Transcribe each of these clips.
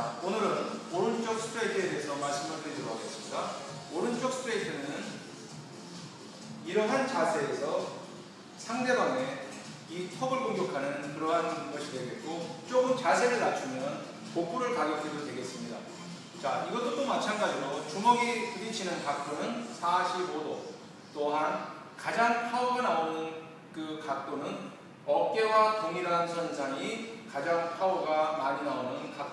자, 오늘은 오른쪽 스트레이트에 대해서 말씀을 드리도록 하겠습니다. 오른쪽 스트레이트는 이러한 자세에서 상대방의 이 턱을 공격하는 그러한 것이 되겠고 조금 자세를 낮추면 복부를 가격해도 되겠습니다. 자, 이것도 또 마찬가지로 주먹이 부딪히는 각도는 45도 또한 가장 파워가 나오는 그 각도는 어깨와 동일한 선상이 가장 파워가 많이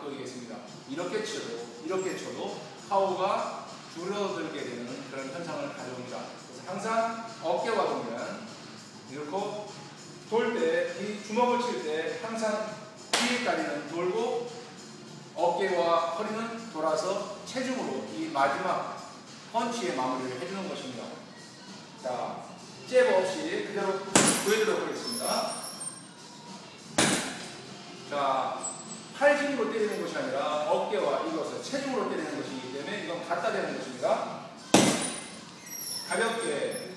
각도이겠습니다. 이렇게 쳐도 이렇게 쳐도 파워가 줄어들게 되는 그런 현상을 가져옵니다. 그래서 항상 어깨와 동일한 이렇게 돌 때 이 주먹을 칠 때 항상 뒤에까지는 돌고 어깨와 허리는 돌아서 체중으로 이 마지막 펀치의 마무리를 해주는 것입니다. 자, 잽 없이 그대로 보여드리도록 하겠습니다. 자, 팔 힘으로 때리는 것이 아니라 어깨와 이것을 체중으로 때리는 것이기 때문에 이건 갖다 대는 것입니다. 가볍게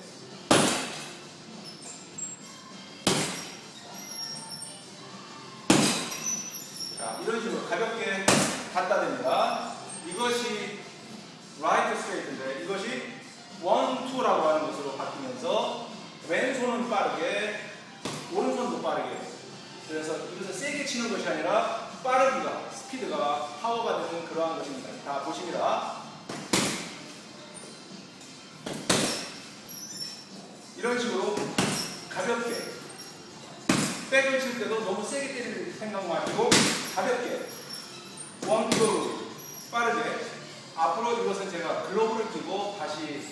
자, 이런 식으로 가볍게 갖다 댑니다. 이것이 라이트 스트레이트인데 이것이 원, 투라고 하는 것으로 바뀌면서 왼손은 빠르게 오른손도 빠르게 그래서 이것을 세게 치는 것이 아니라 빠르기가 스피드가 파워가 되는 그러한 것입니다. 다 보십니다. 이런 식으로 가볍게 백을 칠 때도 너무 세게 때리는 생각 마시고 가볍게 원, 투 빠르게 앞으로 이것은 제가 글러브를 끼고 다시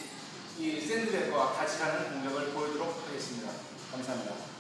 이 샌드백과 같이 하는 공격을 보여드리도록 하겠습니다. 감사합니다.